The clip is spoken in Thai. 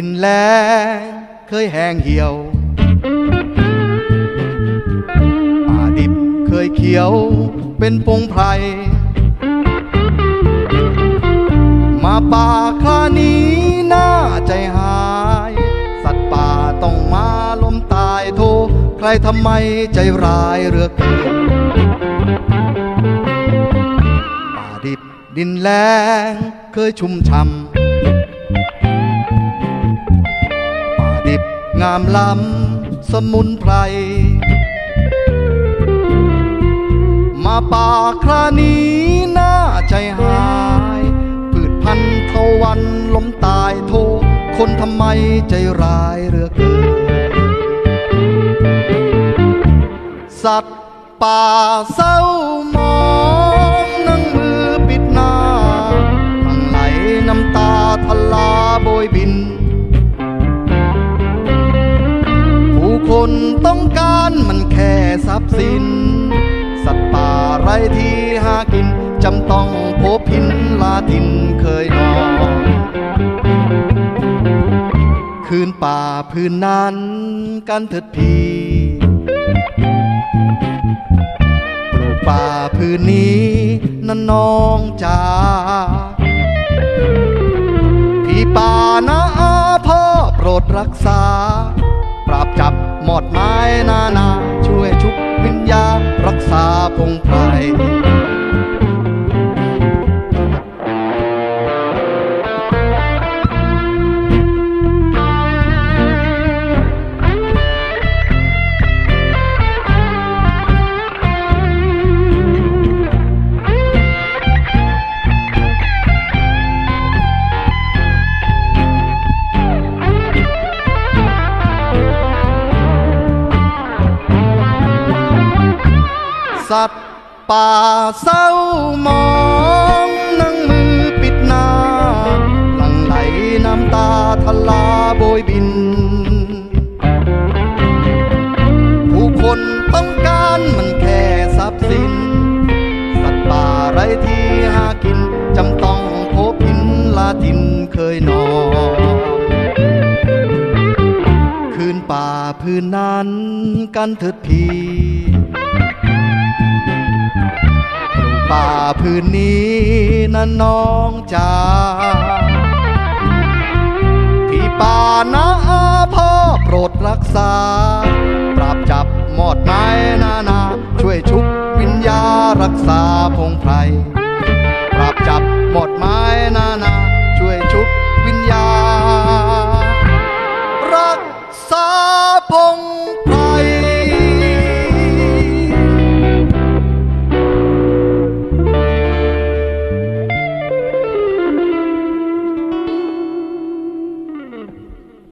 ินแลงเคยแห้งเหี่ยวป่าดิบเคยเขียวเป็นพงไพรมาป่าครานี้น่าใจหาย สัตว์ป่าต้องมาล้มตายโท ใครทำไมใจร้ายเรือเกินป่าดิบดินแรงเคยชุ่มช่ำ งามล้ำสมุนไพร มาป่าครานี้น่าใจหาย พืชพันธุ์เทวันล้มตายโท คนทำไมใจร้ายเรือเกินสัตว์ป่าเศร้าม นต้องการมันแค่ทรัพย์สิน สัตว์ป่าไรที่หากินจำต้องพบพินลาทินเคยนอนคืนป่าพื้นนั้นกันเถิดพีปลูกป่าพื้นนี้นั่นน้องจ๋าพี่ป่านะพ่อโปรดรักษา ปราบจับ นานาช่วยชุบวิญญารักษาพงไพร สัตว์ป่าเศร้ามองนั่งมือปิดหน้า หลังไหลน้ำตาทลาโบยบิน ผู้คนต้องการมันแค่ทรัพย์สิน สัตว์ป่าไรที่หากินจำต้องพบินลาทินเคยนอนคืนป่าพื้นนั้นกันเถิดพี่ ป่าพื้นนี้นะน้องจ๋าพี่ป่านะพ่อโปรดรักษา ปราบจับหมอดไม้นานา ช่วยชุบวิญญารักษาพงไพรปราบจับหมอดไม้นานา ช่วยชุบวิญญา รักษาพง